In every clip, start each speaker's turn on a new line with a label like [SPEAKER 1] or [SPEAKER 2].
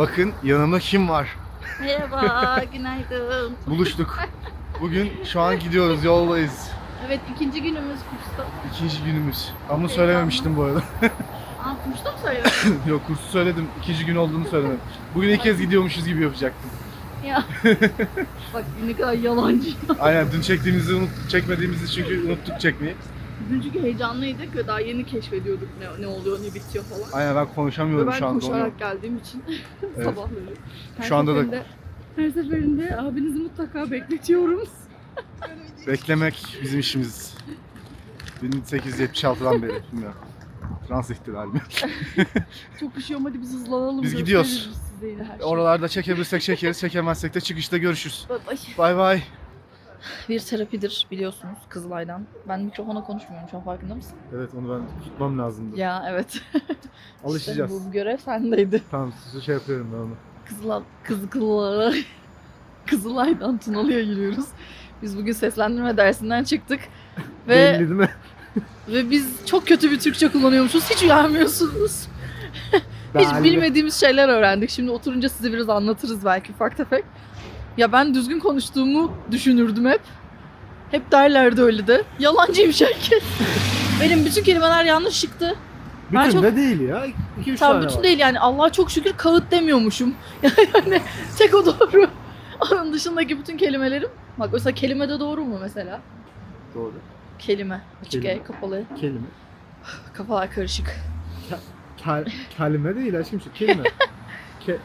[SPEAKER 1] Bakın yanımda kim var?
[SPEAKER 2] Merhaba, günaydın.
[SPEAKER 1] Buluştuk. Bugün şu an gidiyoruz, yoldayız.
[SPEAKER 2] Evet, ikinci günümüz kursta.
[SPEAKER 1] İkinci günümüz. Ama söylememiştim bu arada.
[SPEAKER 2] Aa, kursta mı söyledin?
[SPEAKER 1] Yok kursu söyledim. İkinci gün olduğunu söylemedim. Bugün ilk kez gidiyormuşuz gibi yapacaktım.
[SPEAKER 2] ya. Bak ne kadar yalancı.
[SPEAKER 1] Aynen dün çektiğimizi unut, çekmediğimizi çünkü unuttuk çekmeyi.
[SPEAKER 2] Dün çünkü heyecanlıydık ve daha yeni keşfediyorduk ne, ne oluyor, ne bitiyor falan.
[SPEAKER 1] Aynen ben
[SPEAKER 2] Ve
[SPEAKER 1] konuşamıyorum
[SPEAKER 2] ben
[SPEAKER 1] şu anda. onu.
[SPEAKER 2] koşarak geldiğim için
[SPEAKER 1] Evet.
[SPEAKER 2] sabahları. Her
[SPEAKER 1] Şu anda da-
[SPEAKER 2] Her seferinde abinizi mutlaka bekletiyorum.
[SPEAKER 1] Beklemek bizim işimiz. 1876'dan beri bilmiyorum. Fransız ihtilali mi?
[SPEAKER 2] Çok üşüyorum hadi biz hızlanalım.
[SPEAKER 1] Biz gidiyoruz.
[SPEAKER 2] şeyi.
[SPEAKER 1] Oralarda çekebilirsek çekeriz, çekemezsek de çıkışta görüşürüz.
[SPEAKER 2] Bye.
[SPEAKER 1] Bay bay.
[SPEAKER 2] Bir terapidir biliyorsunuz Kızılay'dan. Ben mikrofona konuşmuyorum şu an farkında mısın?
[SPEAKER 1] Evet onu ben tutmam lazımdı.
[SPEAKER 2] Ya evet.
[SPEAKER 1] Alışacağız.
[SPEAKER 2] İşte bu görev sendeydi.
[SPEAKER 1] Tamam size şey yapıyorum ben onu.
[SPEAKER 2] Kızılay, kızı Kızılay, Kızılay'dan Tunalı'ya giriyoruz. Biz bugün seslendirme dersinden çıktık. Ve
[SPEAKER 1] Belli değil mi?
[SPEAKER 2] ve biz çok kötü bir Türkçe kullanıyormuşuz. Hiç uyanmıyorsunuz. Hiç bilmediğimiz şeyler öğrendik. Şimdi oturunca size biraz anlatırız belki ufak tefek. Ya ben düzgün konuştuğumu düşünürdüm hep. Hep derlerdi öyle de. Yalancıymış herkes. Benim bütün kelimeler yanlış çıktı. Ben
[SPEAKER 1] Bütün
[SPEAKER 2] çok-
[SPEAKER 1] de değil ya. 2-3
[SPEAKER 2] Tam
[SPEAKER 1] tane
[SPEAKER 2] bütün
[SPEAKER 1] var.
[SPEAKER 2] değil yani Allah'a çok şükür kağıt demiyormuşum. Yani tek o doğru. Onun dışındaki bütün kelimelerim. Bak mesela kelime de doğru mu mesela?
[SPEAKER 1] Doğru.
[SPEAKER 2] Kelime. Açık
[SPEAKER 1] Kelime.
[SPEAKER 2] E, kapalı.
[SPEAKER 1] Kelime.
[SPEAKER 2] Kafalar karışık.
[SPEAKER 1] Kel, kelime değil aşkım şu kelime. Ke,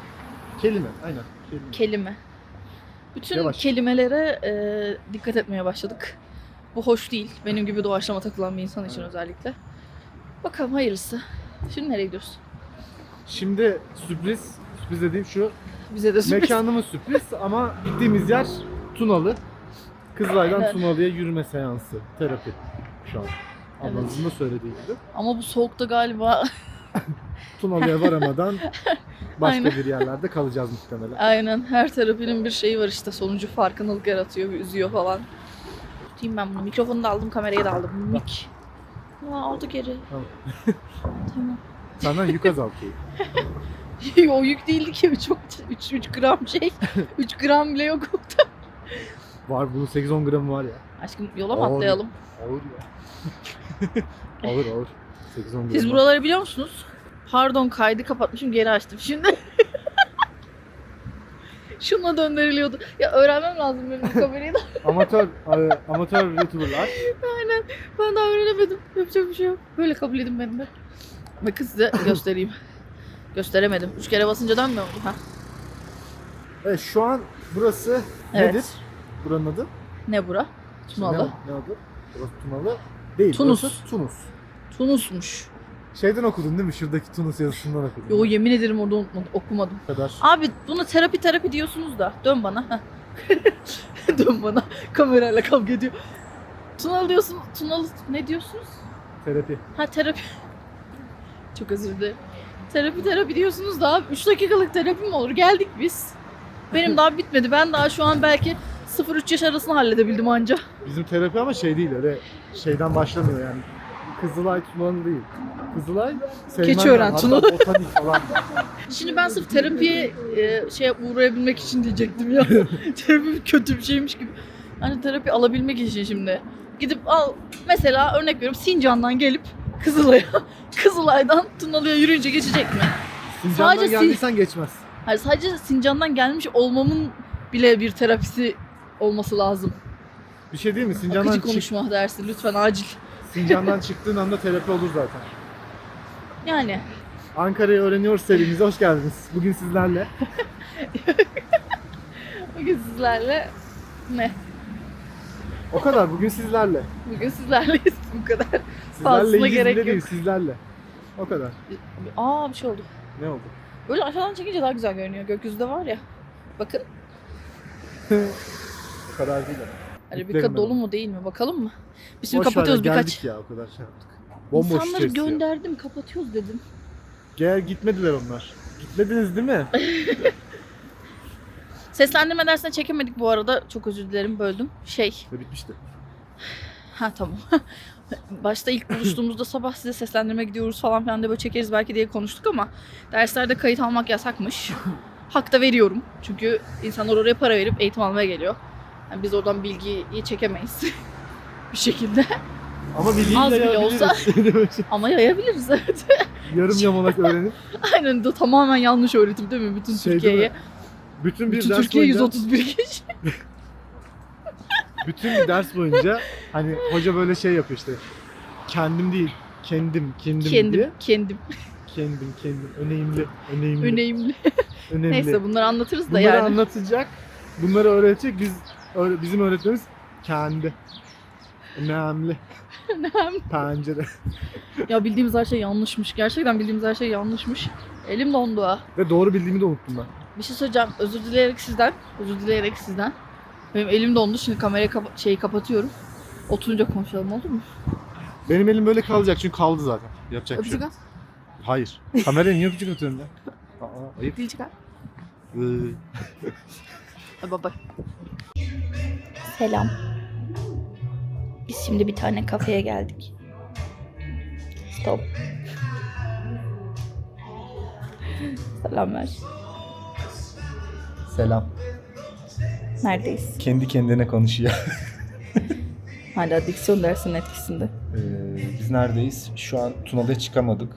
[SPEAKER 1] kelime aynen. Kelime.
[SPEAKER 2] Kelime. Bütün
[SPEAKER 1] Yavaş.
[SPEAKER 2] kelimelere e, dikkat etmeye başladık. Bu hoş değil. Benim gibi doğaçlama takılan bir insan için özellikle. Bakalım hayırlısı. Şimdi nereye gidiyoruz?
[SPEAKER 1] Şimdi sürpriz, sürpriz dediğim şu.
[SPEAKER 2] Bize de sürpriz.
[SPEAKER 1] Mekanımız sürpriz ama gittiğimiz yer Tunalı. Kızılay'dan
[SPEAKER 2] Aynen.
[SPEAKER 1] Tunalı'ya yürüme seansı, terapi şu an. Ablanızın da söylediği gibi.
[SPEAKER 2] Ama bu soğukta galiba
[SPEAKER 1] Tunalı'ya varamadan başka
[SPEAKER 2] Aynen.
[SPEAKER 1] bir yerlerde kalacağız muhtemelen.
[SPEAKER 2] Aynen her terapinin bir şeyi var işte sonucu farkındalık yaratıyor, üzüyor falan. Tutayım ben bunu. Mikrofonu da aldım, kamerayı da aldım. Mik. Aa, aldı geri.
[SPEAKER 1] Tamam.
[SPEAKER 2] tamam.
[SPEAKER 1] Senden yük azaltıyor.
[SPEAKER 2] o yük değildi ki çok 3, 3 gram şey. 3 gram bile yok.
[SPEAKER 1] Var bunun 8-10 gramı var ya.
[SPEAKER 2] Aşkım yola mı
[SPEAKER 1] Ağır.
[SPEAKER 2] atlayalım?
[SPEAKER 1] Ağır ya. ağır ağır. 8-10 gramı.
[SPEAKER 2] Siz buraları biliyor musunuz? Pardon kaydı kapatmışım geri açtım şimdi. Şununla döndürülüyordu. Ya öğrenmem lazım benim bu kamerayı da.
[SPEAKER 1] Amatör, e, amatör YouTuber'lar.
[SPEAKER 2] Ben daha öğrenemedim. Yapacak bir şey yok. Böyle kabul edin beni de. Bakın size göstereyim. Gösteremedim. Üç kere basınca dönmüyor mu? Ha.
[SPEAKER 1] Evet şu an burası
[SPEAKER 2] Evet.
[SPEAKER 1] nedir? Buranın adı?
[SPEAKER 2] Ne bura? Tunalı.
[SPEAKER 1] Ne, ne adı? Burası Tunalı. Değil.
[SPEAKER 2] Tunus.
[SPEAKER 1] Burası Tunus.
[SPEAKER 2] Tunus'muş.
[SPEAKER 1] Şeyden okudun değil mi? Şuradaki Tunus yazısından okudun.
[SPEAKER 2] Yo yemin ederim orada unutmadım, okumadım.
[SPEAKER 1] Bu kadar.
[SPEAKER 2] Abi bunu terapi terapi diyorsunuz da. Dön bana. Heh. Dön bana. Kamerayla kavga ediyor. Tunalı diyorsun. Tunalı ne diyorsunuz?
[SPEAKER 1] Terapi.
[SPEAKER 2] Ha terapi. Çok özür dilerim. Terapi terapi diyorsunuz da 3 dakikalık terapi mi olur? Geldik biz. Benim daha bitmedi. Ben daha şu an belki 0-3 yaş arasını halledebildim anca.
[SPEAKER 1] Bizim terapi ama şey değil öyle şeyden başlamıyor yani. Kızılay Tunalı değil. Kızılay Seymenler,
[SPEAKER 2] Keçiören,
[SPEAKER 1] hatta
[SPEAKER 2] Tunalı.
[SPEAKER 1] botanik falan.
[SPEAKER 2] Şimdi ben sırf terapiye e, şey uğrayabilmek için diyecektim ya. terapi kötü bir şeymiş gibi. Hani terapi alabilmek için şimdi. Gidip al mesela örnek veriyorum Sincan'dan gelip Kızılay'a, Kızılay'dan Tunalı'ya yürüyünce geçecek mi?
[SPEAKER 1] Sincan'dan
[SPEAKER 2] Sadece si-
[SPEAKER 1] geldiysen geçmez.
[SPEAKER 2] Hayır sadece Sincan'dan gelmiş olmamın bile bir terapisi olması lazım.
[SPEAKER 1] Bir şey değil mi? Sincan'dan,
[SPEAKER 2] Akıcı
[SPEAKER 1] çık,
[SPEAKER 2] konuşma dersi lütfen acil.
[SPEAKER 1] Sincan'dan çıktığın anda terapi olur zaten.
[SPEAKER 2] Yani
[SPEAKER 1] Ankara'yı öğreniyoruz serimize hoş geldiniz. Bugün sizlerle.
[SPEAKER 2] bugün sizlerle ne?
[SPEAKER 1] O kadar bugün sizlerle.
[SPEAKER 2] Bugün sizlerleyiz bu kadar.
[SPEAKER 1] Sizlerle
[SPEAKER 2] gerek
[SPEAKER 1] bile
[SPEAKER 2] yok.
[SPEAKER 1] değil sizlerle. O kadar.
[SPEAKER 2] Aa bir şey oldu.
[SPEAKER 1] Ne oldu?
[SPEAKER 2] Böyle aşağıdan çekince daha güzel görünüyor. Gökyüzü de var ya. Bakın
[SPEAKER 1] O kadar değil. ama.
[SPEAKER 2] Arabika
[SPEAKER 1] Yüklerim
[SPEAKER 2] dolu
[SPEAKER 1] ben.
[SPEAKER 2] mu değil mi bakalım mı? Biz şimdi
[SPEAKER 1] Boş ver
[SPEAKER 2] kapatıyoruz birkaç.
[SPEAKER 1] Geldik ya o kadar şey yaptık. Bomboş
[SPEAKER 2] İnsanları
[SPEAKER 1] içerisi ya.
[SPEAKER 2] gönderdim kapatıyoruz dedim.
[SPEAKER 1] Gel gitmediler onlar. Gitmediniz değil mi?
[SPEAKER 2] Seslendirme dersine çekemedik bu arada. Çok özür dilerim böldüm. Şey
[SPEAKER 1] Ve bitmişti.
[SPEAKER 2] ha tamam. Başta ilk buluştuğumuzda sabah size seslendirme gidiyoruz falan filan da böyle çekeriz belki diye konuştuk ama derslerde kayıt almak yasakmış. Hak da veriyorum. Çünkü insanlar oraya para verip eğitim almaya geliyor. Yani biz oradan bilgiyi çekemeyiz bir şekilde.
[SPEAKER 1] Ama
[SPEAKER 2] Az bile olsa.
[SPEAKER 1] yayabiliriz.
[SPEAKER 2] Ama yayabiliriz evet.
[SPEAKER 1] Yarım yamalak öğrenip
[SPEAKER 2] Aynen de tamamen yanlış öğretim değil mi bütün
[SPEAKER 1] Şey değil
[SPEAKER 2] Türkiye'ye?
[SPEAKER 1] bütün bir
[SPEAKER 2] Bütün
[SPEAKER 1] ders
[SPEAKER 2] Türkiye
[SPEAKER 1] boyunca
[SPEAKER 2] 131 kişi.
[SPEAKER 1] bütün bir ders boyunca hani hoca böyle şey yapıyor işte. Kendim değil, kendim, kendim,
[SPEAKER 2] kendim,
[SPEAKER 1] diye.
[SPEAKER 2] kendim.
[SPEAKER 1] Kendim, kendim. Önemli, önemli,
[SPEAKER 2] Önemli.
[SPEAKER 1] önemli.
[SPEAKER 2] Neyse bunları anlatırız da
[SPEAKER 1] Bunları
[SPEAKER 2] yani.
[SPEAKER 1] anlatacak, bunları öğretecek. Biz bizim öğretmenimiz kendi. Önemli. Pencere.
[SPEAKER 2] Ya bildiğimiz her şey yanlışmış. Gerçekten bildiğimiz her şey yanlışmış. Elim dondu ha.
[SPEAKER 1] Ve doğru bildiğimi de unuttum ben.
[SPEAKER 2] Bir şey söyleyeceğim. Özür dileyerek sizden. Özür dileyerek sizden. Benim elim dondu. Şimdi kamerayı kapa- şeyi kapatıyorum. Oturunca konuşalım olur mu?
[SPEAKER 1] Benim elim böyle kalacak çünkü kaldı zaten. Yapacak bir şey
[SPEAKER 2] Öpücük
[SPEAKER 1] yok.
[SPEAKER 2] at.
[SPEAKER 1] Hayır. Kameraya niye öpücük atıyorum ya? Aa, ayıp.
[SPEAKER 2] Dil çıkar. Hadi baba. Selam. Biz şimdi bir tane kafeye geldik. Stop. Selam ver.
[SPEAKER 3] Selam.
[SPEAKER 2] Neredeyiz?
[SPEAKER 3] Kendi kendine konuşuyor.
[SPEAKER 2] Hala diksiyon dersinin etkisinde.
[SPEAKER 3] Ee, biz neredeyiz? Şu an Tuna'da çıkamadık.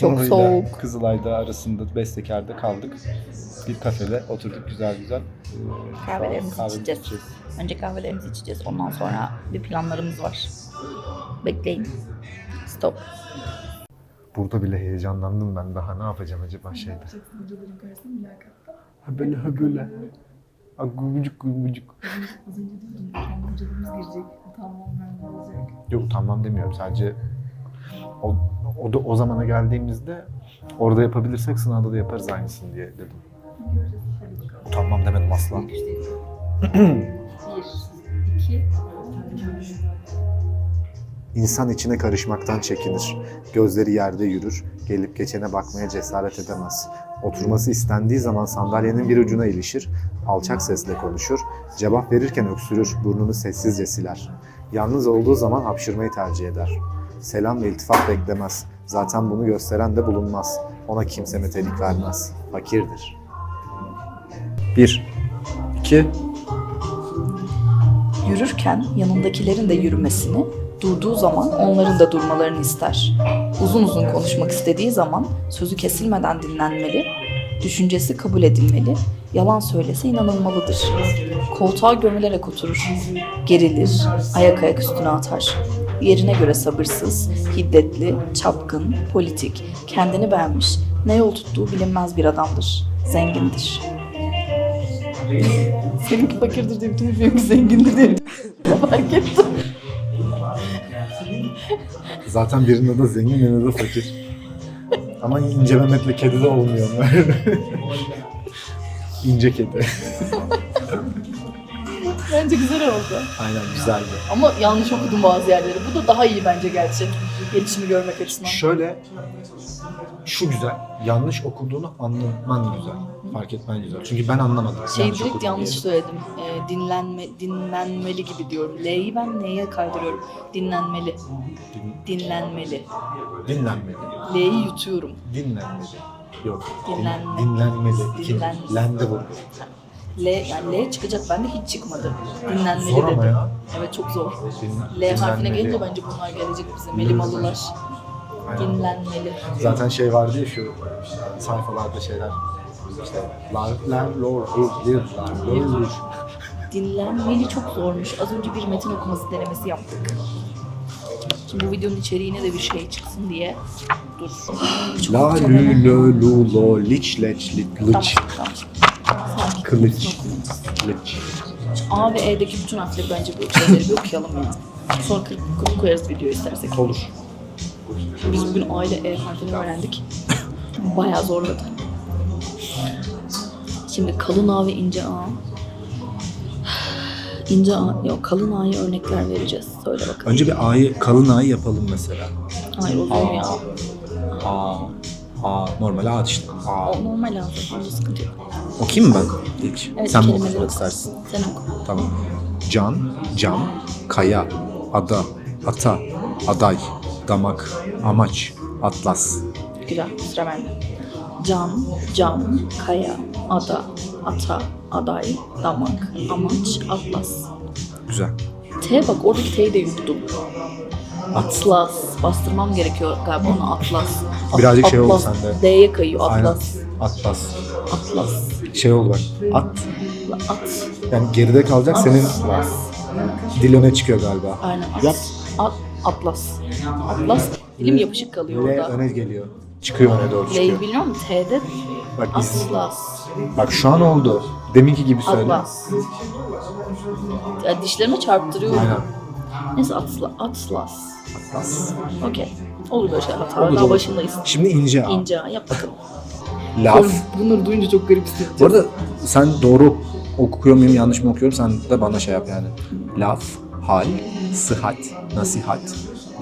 [SPEAKER 2] Çok soğuk.
[SPEAKER 3] Kızılay'da arasında Bestekar'da kaldık. Bir kafede oturduk güzel güzel.
[SPEAKER 2] Kahvelerimizi
[SPEAKER 3] kahvemizi
[SPEAKER 2] içeceğiz. Önce kahvelerimizi içeceğiz. Ondan sonra bir planlarımız var. Bekleyin. Stop.
[SPEAKER 1] Burada bile heyecanlandım ben. Daha ne yapacağım acaba şeyde? Ha böyle ha böyle. Ha gugucuk gugucuk. Yok utanmam demiyorum. Sadece o, o, o zamana geldiğimizde orada yapabilirsek sınavda da yaparız aynısını diye dedim. Utanmam demedim asla.
[SPEAKER 4] İnsan içine karışmaktan çekinir. Gözleri yerde yürür. Gelip geçene bakmaya cesaret edemez. Oturması istendiği zaman sandalyenin bir ucuna ilişir. Alçak sesle konuşur. Cevap verirken öksürür. Burnunu sessizce siler. Yalnız olduğu zaman hapşırmayı tercih eder. Selam ve iltifat beklemez. Zaten bunu gösteren de bulunmaz. Ona kimse metelik vermez. Fakirdir.
[SPEAKER 3] 1 2
[SPEAKER 2] Yürürken yanındakilerin de yürümesini, durduğu zaman onların da durmalarını ister. Uzun uzun konuşmak istediği zaman sözü kesilmeden dinlenmeli, düşüncesi kabul edilmeli, yalan söylese inanılmalıdır. Koltuğa gömülerek oturur, gerilir, ayak ayak üstüne atar. Yerine göre sabırsız, hiddetli, çapkın, politik, kendini beğenmiş, ne yol tuttuğu bilinmez bir adamdır. Zengindir. Seninki fakirdir diye bütün benimki zengindir diye fark ettim.
[SPEAKER 1] Zaten birinin adı zengin, birinin adı fakir. Ama ince Mehmet'le kedi de olmuyor. ince kedi.
[SPEAKER 2] Bence güzel oldu.
[SPEAKER 3] Aynen güzeldi.
[SPEAKER 2] Ama yanlış okudum bazı yerleri. Bu da daha iyi bence gerçi. Gelişimi görmek açısından.
[SPEAKER 3] Şöyle şu güzel. Yanlış okuduğunu anlaman güzel. Fark etmen güzel. Çünkü ben anlamadım.
[SPEAKER 2] Şey
[SPEAKER 3] yanlış
[SPEAKER 2] direkt
[SPEAKER 3] okudum
[SPEAKER 2] yanlış
[SPEAKER 3] diye.
[SPEAKER 2] söyledim. Ee, dinlenme, dinlenmeli gibi diyorum. L'yi ben neye kaydırıyorum? Dinlenmeli.
[SPEAKER 3] Din-
[SPEAKER 2] Dinlenmeli.
[SPEAKER 3] dinlenmeli.
[SPEAKER 2] L'yi yutuyorum.
[SPEAKER 3] Dinlenmeli. Yok. din-
[SPEAKER 2] Dinlenme.
[SPEAKER 3] dinlenmeli. İki-
[SPEAKER 2] Dinlenme.
[SPEAKER 3] Lende vurdu.
[SPEAKER 2] L, yani L çıkacak bende hiç çıkmadı. Dinlenmeli
[SPEAKER 3] Zor ama
[SPEAKER 2] dedim.
[SPEAKER 3] ya.
[SPEAKER 2] Evet çok zor.
[SPEAKER 3] Din-
[SPEAKER 2] L harfine
[SPEAKER 3] dinlenmeli.
[SPEAKER 2] gelince bence bunlar gelecek bize. Melimalılar.
[SPEAKER 3] Aynen.
[SPEAKER 2] Dinlenmeli.
[SPEAKER 3] Zaten şey vardı ya şu sayfalarda şeyler. İşte lar, lar, lor, lir, lar, lor.
[SPEAKER 2] Dinlenmeli çok zormuş. Az önce bir metin okuması denemesi yaptık. Şimdi bu videonun içeriğine de bir şey çıksın diye. Dur. Çok
[SPEAKER 4] La lü lö lu lo liç leç lit lıç. Kılıç. Lıç.
[SPEAKER 2] A ve E'deki bütün harfleri bence bir şeyleri bir okuyalım ya. Sonra kırıp koyarız video istersek.
[SPEAKER 3] Olur.
[SPEAKER 2] Biz bugün A ile E harfini öğrendik. Bayağı zorladı. Şimdi kalın A ve ince A. İnce A, yok kalın A'ya örnekler vereceğiz. Söyle bakalım.
[SPEAKER 3] Önce bir A'yı, kalın A'yı yapalım mesela.
[SPEAKER 2] Hayır olur ya.
[SPEAKER 3] A, A, normal A işte. A.
[SPEAKER 2] O normal lazım. Onda sıkıntı yok.
[SPEAKER 3] Okuyayım mı ben ilk?
[SPEAKER 2] Evet,
[SPEAKER 3] Sen mi
[SPEAKER 2] kelimeleri
[SPEAKER 3] okumak
[SPEAKER 2] oku.
[SPEAKER 3] istersin?
[SPEAKER 2] Sen oku.
[SPEAKER 3] Tamam. Can, cam, kaya, ada,
[SPEAKER 4] ata, aday, damak, amaç, atlas.
[SPEAKER 2] Güzel. Sıra bende. Can, cam, kaya, ada, ata, aday, damak, amaç, atlas.
[SPEAKER 4] Güzel.
[SPEAKER 2] T bak oradaki T'yi de yuttum. Atlas. Bastırmam gerekiyor galiba onu Atlas. At-
[SPEAKER 4] Birazcık şey oldu
[SPEAKER 2] Atlas.
[SPEAKER 4] sende.
[SPEAKER 2] D'ye kayıyor
[SPEAKER 4] Aynen.
[SPEAKER 2] Atlas.
[SPEAKER 4] Atlas.
[SPEAKER 2] Atlas.
[SPEAKER 4] Şey oldu bak. At.
[SPEAKER 2] At.
[SPEAKER 4] Yani geride kalacak senin
[SPEAKER 2] Atlas.
[SPEAKER 4] dil öne çıkıyor galiba.
[SPEAKER 2] Aynen. At.
[SPEAKER 4] Yap.
[SPEAKER 2] At. Atlas. Atlas. Dilim yapışık kalıyor
[SPEAKER 4] L
[SPEAKER 2] orada.
[SPEAKER 4] öne geliyor. Çıkıyor öne doğru çıkıyor.
[SPEAKER 2] biliyor musun? T'de
[SPEAKER 4] Bak.
[SPEAKER 2] Atlas.
[SPEAKER 4] Bak şu an oldu. Deminki gibi söyle.
[SPEAKER 2] Atlas. Ya dişlerime çarptırıyorum.
[SPEAKER 4] Aynen.
[SPEAKER 2] Neyse Atlas. Atlas.
[SPEAKER 4] Atlas.
[SPEAKER 2] Okey. Olur böyle şey hatalar.
[SPEAKER 4] Olur,
[SPEAKER 2] Daha
[SPEAKER 4] olur.
[SPEAKER 2] başındayız.
[SPEAKER 4] Şimdi ince A.
[SPEAKER 2] İnce yap bakalım.
[SPEAKER 4] Laf.
[SPEAKER 2] Bunları duyunca çok garip.
[SPEAKER 4] Bu arada sen doğru okuyor muyum yanlış mı okuyorum sen de bana şey yap yani. Laf, hal, sıhhat, nasihat,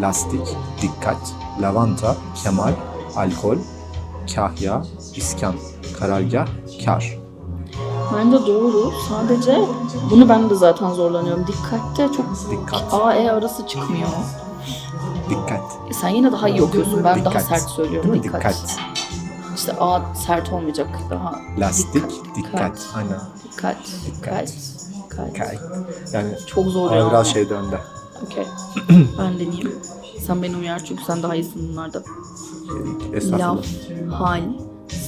[SPEAKER 4] lastik, dikkat, lavanta, kemal, alkol, kahya, iskan, karargah, kar.
[SPEAKER 2] Bence doğru. Sadece bunu ben de zaten zorlanıyorum. Dikkatte çok
[SPEAKER 4] Dikkat.
[SPEAKER 2] A, E arası çıkmıyor.
[SPEAKER 4] Dikkat.
[SPEAKER 2] E sen yine daha iyi okuyorsun. Ben daha
[SPEAKER 4] Dikkat.
[SPEAKER 2] sert söylüyorum.
[SPEAKER 4] Değil mi?
[SPEAKER 2] Dikkat.
[SPEAKER 4] Dikkat.
[SPEAKER 2] İşte A sert olmayacak. Daha
[SPEAKER 4] Lastik,
[SPEAKER 2] Dikkat.
[SPEAKER 4] dikkat. Aynen.
[SPEAKER 2] Dikkat. Dikkat. Dikkat.
[SPEAKER 4] Kay. Yani
[SPEAKER 2] Çok zor ya.
[SPEAKER 4] biraz şeyde önde.
[SPEAKER 2] Okey. ben deneyeyim. Sen beni uyar çünkü sen daha iyisin bunlarda.
[SPEAKER 4] Estağfurullah.
[SPEAKER 2] Laf, hal,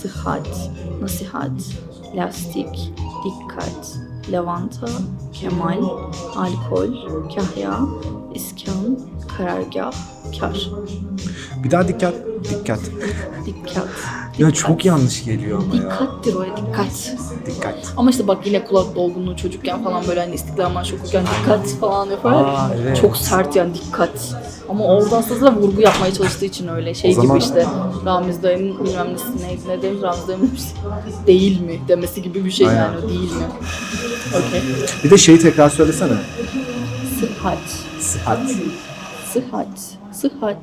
[SPEAKER 2] sıhhat, nasihat, lastik, dikkat, lavanta, kemal, alkol, kahya, iskan, karargah, kar.
[SPEAKER 4] Bir daha dikkat. Dikkat.
[SPEAKER 2] Dikkat.
[SPEAKER 4] Ya çok yanlış geliyor ama ya.
[SPEAKER 2] Dikkattir o ya, dikkat.
[SPEAKER 4] Dikkat.
[SPEAKER 2] Ama işte bak yine kulak dolgunluğu çocukken falan böyle hani İstiklal Marşı okurken dikkat falan yapar.
[SPEAKER 4] Aa, evet.
[SPEAKER 2] Çok sert yani dikkat. Ama orada aslında vurgu yapmaya çalıştığı için öyle. Şey
[SPEAKER 4] O zaman-
[SPEAKER 2] gibi işte Ramiz dayının bilmem nesi neydi ne demiş Ramiz dayının değil mi demesi gibi bir şey
[SPEAKER 4] Aynen.
[SPEAKER 2] yani o değil mi? Okey.
[SPEAKER 4] Bir de şeyi tekrar söylesene.
[SPEAKER 2] Sıhhat.
[SPEAKER 4] Sıhhat.
[SPEAKER 2] Sıhhat. Sıhhat.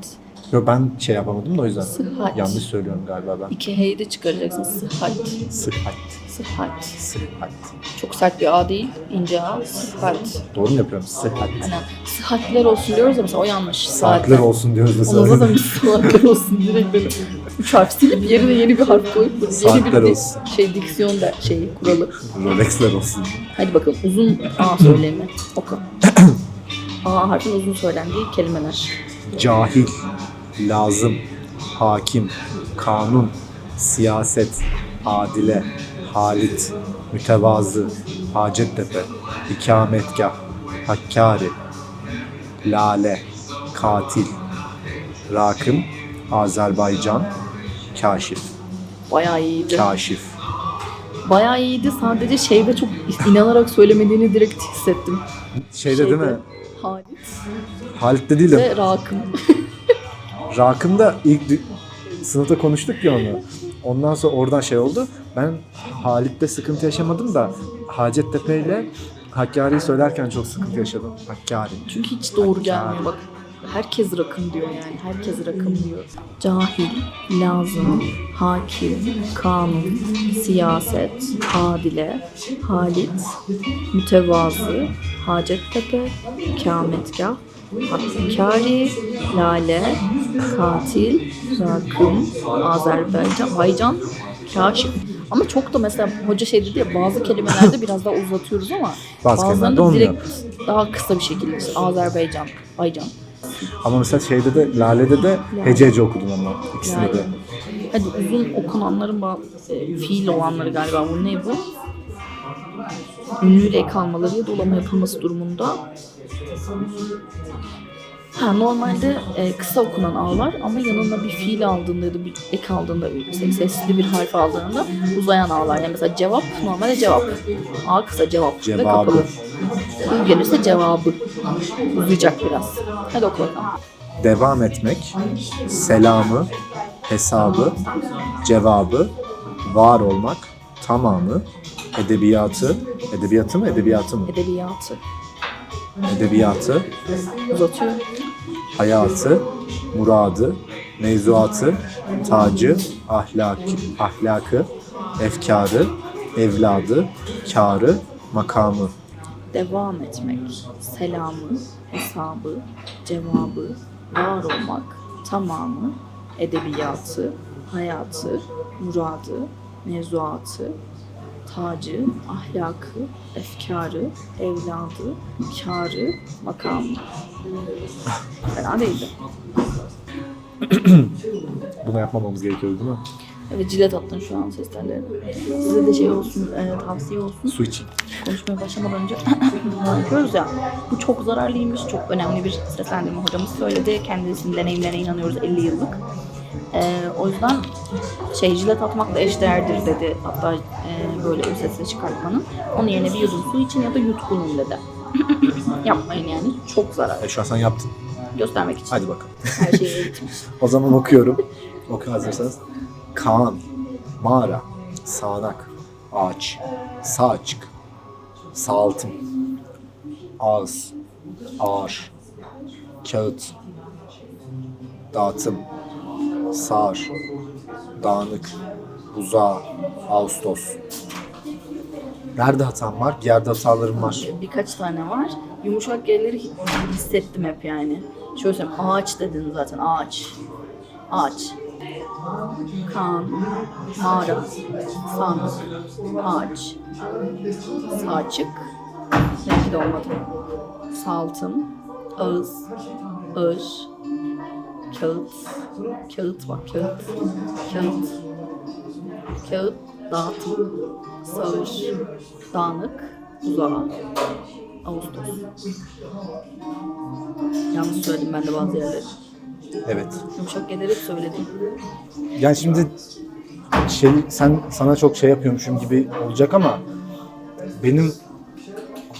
[SPEAKER 4] Yo ben şey yapamadım da o yüzden.
[SPEAKER 2] Sıhhat.
[SPEAKER 4] Yanlış söylüyorum galiba ben.
[SPEAKER 2] İki H'yi de çıkaracaksın. Sıhhat.
[SPEAKER 4] Sıhhat.
[SPEAKER 2] Sıhhat.
[SPEAKER 4] Sıhhat.
[SPEAKER 2] Çok sert bir A değil. ince A. Sıhhat.
[SPEAKER 4] Doğru mu yapıyorum? Sıhhat.
[SPEAKER 2] Aynen. Sıhhatler olsun diyoruz ya mesela o yanlış.
[SPEAKER 4] Saatler olsun diyoruz da
[SPEAKER 2] Ona
[SPEAKER 4] söyledim.
[SPEAKER 2] bir sıhhatler olsun direkt böyle üç harf silip yerine yeni bir harf koyup böyle yeni
[SPEAKER 4] Saatler
[SPEAKER 2] bir di-
[SPEAKER 4] olsun.
[SPEAKER 2] şey diksiyon da şeyi kuralı.
[SPEAKER 4] Rolex'ler olsun.
[SPEAKER 2] Hadi bakalım uzun A söylemi. Oku. A harfin uzun söylendiği kelimeler.
[SPEAKER 4] Cahil, lazım, hakim, kanun, siyaset, adile, halit, mütevazı, hacettepe, ikametgah, hakkari, lale, katil, rakım, Azerbaycan, kaşif,
[SPEAKER 2] Bayağı iyiydi.
[SPEAKER 4] kaşif.
[SPEAKER 2] Bayağı iyiydi. Sadece şeyde çok inanarak söylemediğini direkt hissettim.
[SPEAKER 4] Şeyde değil mi?
[SPEAKER 2] Halit
[SPEAKER 4] Halit'te değil de
[SPEAKER 2] ve Rakım.
[SPEAKER 4] Rakım'da ilk dü- sınıfta konuştuk ya onu. Ondan sonra oradan şey oldu. Ben Halit'te sıkıntı yaşamadım da Hacettepe ile Hakkari'yi söylerken çok sıkıntı yaşadım. Hakkari.
[SPEAKER 2] Çünkü hiç doğru gelmiyor bak. Herkes rakım diyor yani. Herkes rakım diyor. Cahil, lazım, hakim, kanun, siyaset, adile, halit, mütevazı, hacettepe, kametgah, hakkari, lale, katil, rakım, Azerbaycan, Baycan, kaşif. Ama çok da mesela hoca şey dedi ya bazı kelimelerde biraz daha uzatıyoruz ama
[SPEAKER 4] Bazı
[SPEAKER 2] bazılarında direkt daha kısa bir şekilde işte Azerbaycan, Baycan.
[SPEAKER 4] Ama mesela şeyde de Lale'de de hece hece okudum ama ikisini de.
[SPEAKER 2] Hadi uzun okunanların ba- e, fiil olanları galiba bu ne bu? Ünlüyle ek almaları ya da ulama yapılması durumunda. Ha, normalde e, kısa okunan A var ama yanına bir fiil aldığında ya da bir ek aldığında, işte sesli bir harf aldığında uzayan A var. Yani mesela cevap normalde cevap. A kısa cevap ve kapalı. Bu gelirse cevabı. Uzayacak biraz. Hadi oku bakalım.
[SPEAKER 4] Devam etmek, selamı, hesabı, cevabı, var olmak, tamamı, edebiyatı, edebiyatı mı, edebiyatı mı?
[SPEAKER 2] Edebiyatı.
[SPEAKER 4] Edebiyatı,
[SPEAKER 2] Uzatıyor.
[SPEAKER 4] hayatı, muradı, mevzuatı, tacı, ahlaki, ahlakı, efkarı, evladı, kârı, makamı.
[SPEAKER 2] devam etmek, selamı, hesabı, cevabı, var olmak, tamamı, edebiyatı, hayatı, muradı, mevzuatı, tacı, ahlakı, efkarı, evladı, kârı, makamı. Fena değildi.
[SPEAKER 4] Bunu yapmamamız gerekiyordu değil mi?
[SPEAKER 2] Evet cilet attın şu an ses telleri. Size de şey olsun, e, tavsiye olsun.
[SPEAKER 4] Su için.
[SPEAKER 2] konuşmaya başlamadan önce yapıyoruz ya. Bu çok zararlıymış. Çok önemli bir seslendirme hocamız söyledi. Kendisinin deneyimlerine inanıyoruz 50 yıllık. Ee, o yüzden şey jilet atmakla eşdeğerdir dedi. Hatta e, böyle bir sesle çıkartmanın. Onun yerine bir yudum su için ya da yutkunun dedi. Yapmayın yani. Çok zarar.
[SPEAKER 4] E şu an sen yaptın.
[SPEAKER 2] Göstermek için.
[SPEAKER 4] Hadi bakalım.
[SPEAKER 2] Her şeyi eğitmiş.
[SPEAKER 4] O zaman okuyorum. Oku hazırsanız. Kaan, mağara, sağanak, ağaç, sağ açık, sağaltım, ağız, ağır, kağıt, dağıtım, sağır, dağınık, buzağı, Ağustos. Nerede hatam var? Bir yerde hatalarım var.
[SPEAKER 2] Birkaç tane var. Yumuşak G'leri hissettim hep yani. Şöyle söyleyeyim. Ağaç dedin zaten. Ağaç. Ağaç. Kan. Mağara. Sandık. Ağaç. Saçık. Rengi de olmadı. Saltım. Ağız. Ağır. Kağıt. Kağıt bak kağıt. Kağıt. Kağıt. Dağıtım. Sağır. Dağınık. Uzağa. Ağustos. Yanlış söyledim ben de bazı yerleri.
[SPEAKER 4] Evet.
[SPEAKER 2] Yumuşak gelerek söyledim.
[SPEAKER 4] Yani şimdi şey sen sana çok şey yapıyormuşum gibi olacak ama benim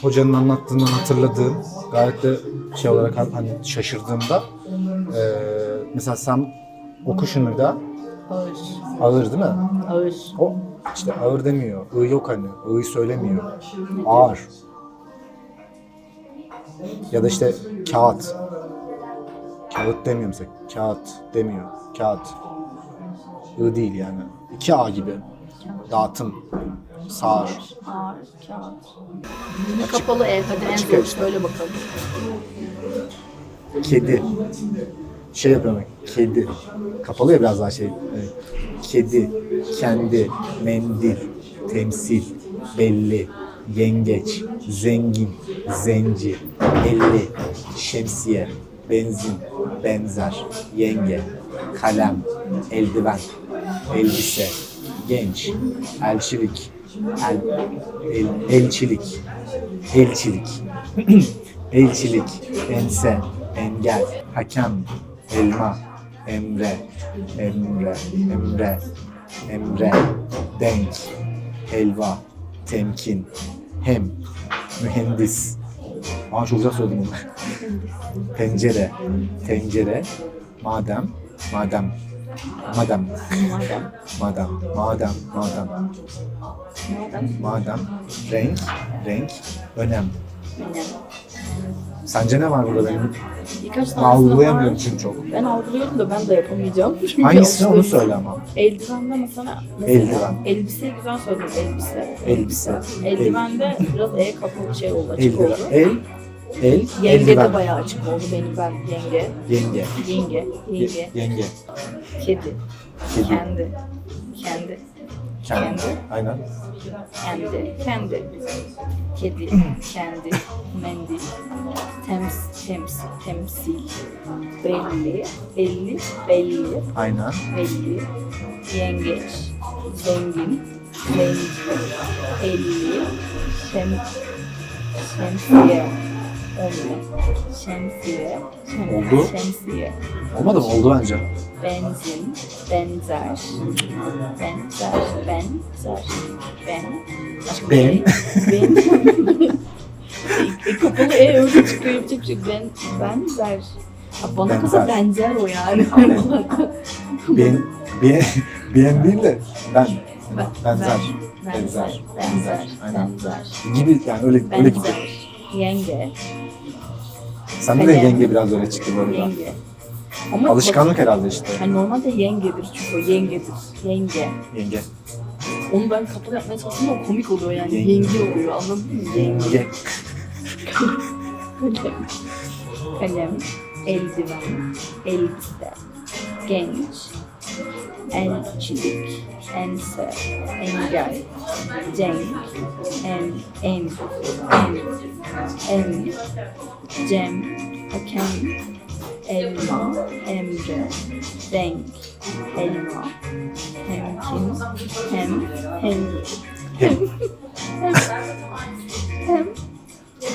[SPEAKER 4] hocanın anlattığından hatırladığım gayet de şey olarak hani şaşırdığımda eee mesela sen oku şunu da
[SPEAKER 2] Ağır.
[SPEAKER 4] ağır değil mi?
[SPEAKER 2] Ağır.
[SPEAKER 4] O işte ağır demiyor. I yok hani. I'yı söylemiyor. Ağır. Ya da işte kağıt. Kağıt demiyor mesela. Kağıt demiyor. Kağıt. I değil yani. İki A gibi. Dağıtım. Sağır.
[SPEAKER 2] Ağır. Kağıt. Yine kapalı ev. Hadi en
[SPEAKER 4] Açık ev işte.
[SPEAKER 2] Böyle bakalım.
[SPEAKER 4] Kedi. Şey yapıyorum. Kedi. Kapalı ya biraz daha şey. Kedi. Kendi. Mendil. Temsil. Belli. Yengeç. Zengin. Zenci. Elli. Şemsiye. Benzin. Benzer. Yenge. Kalem. Eldiven. Elbise. Genç. Elçilik. El, el, elçilik. Elçilik. Elçilik, ense, engel, hakem, elma, emre, emre, emre, emre, denk, helva, temkin, hem, mühendis. Aa çok güzel söyledim onu. Pencere, tencere, madem, madem, madem,
[SPEAKER 2] Madem.
[SPEAKER 4] madem, madem, madem, renk, renk, önem.
[SPEAKER 2] Benim.
[SPEAKER 4] Sence ne var burada benim?
[SPEAKER 2] Birkaç tane
[SPEAKER 4] Algılayamıyorum çünkü çok.
[SPEAKER 2] Ben algılıyorum da ben de yapamayacağım. Çünkü
[SPEAKER 4] Hangisi onu
[SPEAKER 2] alıştığım-
[SPEAKER 4] söyle ama.
[SPEAKER 2] Eldivende mesela, mesela
[SPEAKER 4] Eldiven.
[SPEAKER 2] elbise güzel söyledin elbise.
[SPEAKER 4] Elbise.
[SPEAKER 2] Eldivende biraz E kapalı şey oldu, açık
[SPEAKER 4] Eldiven.
[SPEAKER 2] oldu.
[SPEAKER 4] El. El.
[SPEAKER 2] Yenge de
[SPEAKER 4] eldiven.
[SPEAKER 2] bayağı açık oldu benim ben yenge.
[SPEAKER 4] Yenge.
[SPEAKER 2] Yenge,
[SPEAKER 4] Ye-
[SPEAKER 2] yenge,
[SPEAKER 4] yenge.
[SPEAKER 2] kedi,
[SPEAKER 4] Kedi.
[SPEAKER 2] kendi, kendi,
[SPEAKER 4] Kendi. Aynen.
[SPEAKER 2] kendi, kendi, kedi, kendi, mendil, tems, tems, temsil, belli, belli, belli,
[SPEAKER 4] Aynen.
[SPEAKER 2] belli, yengeç, zengin, zenci, elli, şem, şemsiye, olmuyor. Şemsiye, şem,
[SPEAKER 4] Oldu.
[SPEAKER 2] şemsiye,
[SPEAKER 4] Olmadı mı? Oldu bence.
[SPEAKER 2] benzin, benzer, benzer, benzer, ben, başka
[SPEAKER 4] Ben.
[SPEAKER 2] şey. ben, e, kapalı e öyle çıkıyor yapacak bir şey. Ben, benzer. Ha, bana
[SPEAKER 4] Benzer.
[SPEAKER 2] kalsa benzer o yani.
[SPEAKER 4] Ben, ben, ben değil de ben.
[SPEAKER 2] Ben-
[SPEAKER 4] Benzer.
[SPEAKER 2] Benzer, benzer,
[SPEAKER 4] Aynen.
[SPEAKER 2] benzer,
[SPEAKER 4] Gibi yani öyle öyle gibi.
[SPEAKER 2] benzer, yenge,
[SPEAKER 4] Sende de
[SPEAKER 2] Kalem.
[SPEAKER 4] yenge biraz öyle çıktı bu arada.
[SPEAKER 2] yenge. Ama
[SPEAKER 4] Alışkanlık
[SPEAKER 2] bak-
[SPEAKER 4] herhalde işte.
[SPEAKER 2] Hani normalde yengedir çünkü o yengedir. Yenge.
[SPEAKER 4] Yenge.
[SPEAKER 2] Onu ben kapalı yapmaya çalıştım ama komik oluyor yani.
[SPEAKER 4] Yenge.
[SPEAKER 2] Yenge oluyor anladın mı? Yenge.
[SPEAKER 4] Yenge.
[SPEAKER 2] kalem, kalem, eldiven, elbise, genç, elçilik, ense, engel, cenk, en, en, en, en, cem, hakem, elma, emre, renk, elma, hemkin, hem, hem, hem, hem,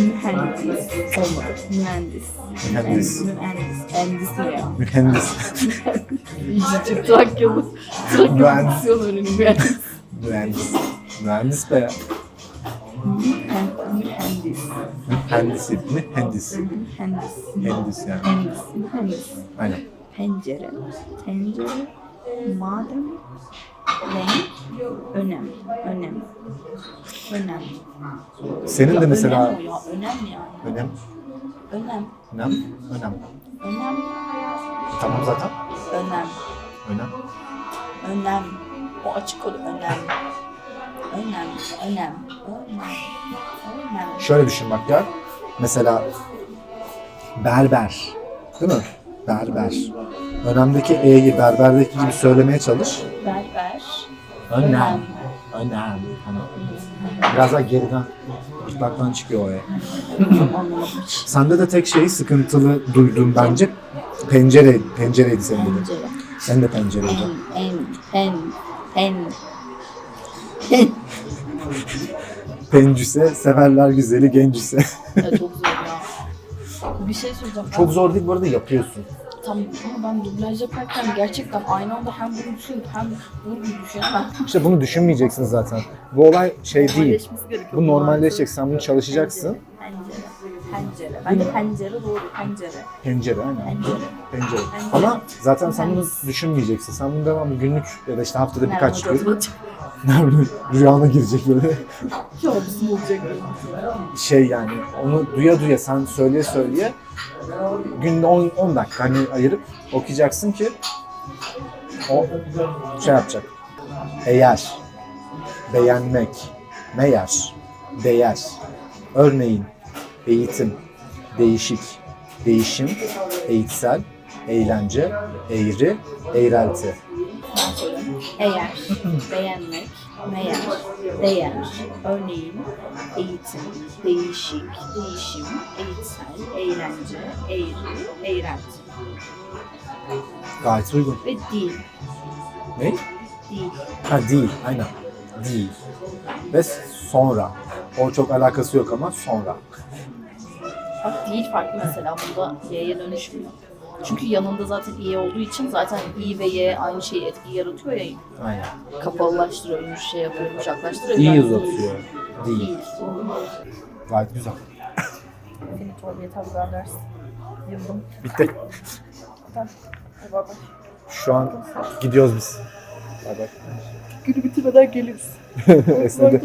[SPEAKER 2] mühendis, olmadı, mühendis,
[SPEAKER 4] Mühendis.
[SPEAKER 2] mühendis, mühendis ne ya?
[SPEAKER 4] Mühendis.
[SPEAKER 2] İyice Trakyalı, Trakyalı
[SPEAKER 4] Mühendis.
[SPEAKER 2] mühendis.
[SPEAKER 4] Mühendis. Mühendis be.
[SPEAKER 2] Mühendis,
[SPEAKER 4] Mühendis. Mühendis.
[SPEAKER 2] mühendis,
[SPEAKER 4] Mühendis yani.
[SPEAKER 2] mühendis, mühendis.
[SPEAKER 4] Aynen.
[SPEAKER 2] Pencere, tencere, madem, renk, önem, önem, önem.
[SPEAKER 4] Senin de mesela
[SPEAKER 2] Önem ya, önem yani.
[SPEAKER 4] önem,
[SPEAKER 2] Önem,
[SPEAKER 4] önem, önem.
[SPEAKER 2] önem,
[SPEAKER 4] Tamam zaten.
[SPEAKER 2] önem,
[SPEAKER 4] Önem.
[SPEAKER 2] önem. O açık konu önem. Önem, önem, önem, önem.
[SPEAKER 4] Şöyle düşün bak ya. Mesela berber. Değil mi? Berber. Önemdeki E'yi berberdeki gibi söylemeye çalış.
[SPEAKER 2] Berber,
[SPEAKER 4] Önem. Önem. Hani biraz daha geriden, gırtlaktan çıkıyor o E. Sende de tek şeyi sıkıntılı duyduğum bence pencere, pencereydi senin de.
[SPEAKER 2] Pencere.
[SPEAKER 4] Sen de pencereydi.
[SPEAKER 2] En, en, en, en.
[SPEAKER 4] Pencüse, severler güzeli gencüse.
[SPEAKER 2] Ya çok zor ya. Bir şey söyleyeceğim.
[SPEAKER 4] Çok zor değil bu arada yapıyorsun.
[SPEAKER 2] Tam ama ben dublaj yaparken gerçekten aynı anda hem bunu düşünüp hem bunu düşünemem.
[SPEAKER 4] İşte bunu düşünmeyeceksin zaten. Bu olay şey değil. Bu normalleşecek. Sen bunu çalışacaksın.
[SPEAKER 2] Pencere. Pencere. Bence pencere doğru. Pencere.
[SPEAKER 4] Pencere aynen.
[SPEAKER 2] Pencere.
[SPEAKER 4] Pencere. Ama zaten sen bunu düşünmeyeceksin. Sen bunu devamlı günlük ya da işte haftada birkaç gün
[SPEAKER 2] atacak?
[SPEAKER 4] rüyana girecek böyle.
[SPEAKER 2] Kabus olacak.
[SPEAKER 4] Şey yani onu duya duya sen söyleye söyleye günde 10, 10 dakika hani ayırıp okuyacaksın ki o şey yapacak. Eğer, beğenmek, meğer, değer, örneğin, eğitim, değişik, değişim, eğitsel, eğlence, eğri, eğrelti.
[SPEAKER 2] Eğer, beğenmek, meğer, değer, örneğin, eğitim, değişik, değişim, eğitsel, eğlence, eğri, eğrelti
[SPEAKER 4] Gayet uygun.
[SPEAKER 2] ve dil.
[SPEAKER 4] Ne?
[SPEAKER 2] Dil.
[SPEAKER 4] Ha değil, aynen. Değil. Ve sonra. O çok alakası yok ama sonra.
[SPEAKER 2] Bak dil farklı mesela bunda y'ye dönüşmüyor. Çünkü yanında zaten i olduğu için zaten i ve y aynı şeyi etki yaratıyor ya.
[SPEAKER 4] Aynen.
[SPEAKER 2] Kapalılaştırıyor, şey yapıyor, yumuşaklaştırıyor.
[SPEAKER 4] İyi
[SPEAKER 2] Ben
[SPEAKER 4] uzatıyor. Değil.
[SPEAKER 2] Değil.
[SPEAKER 4] Gayet güzel.
[SPEAKER 2] Seni torbaya tabi dersin. Yıldım.
[SPEAKER 4] Bitti.
[SPEAKER 2] Bay bay.
[SPEAKER 4] Şu an gidiyoruz biz. Bay bay.
[SPEAKER 2] Günü bitirmeden geliriz.
[SPEAKER 4] Esnedi.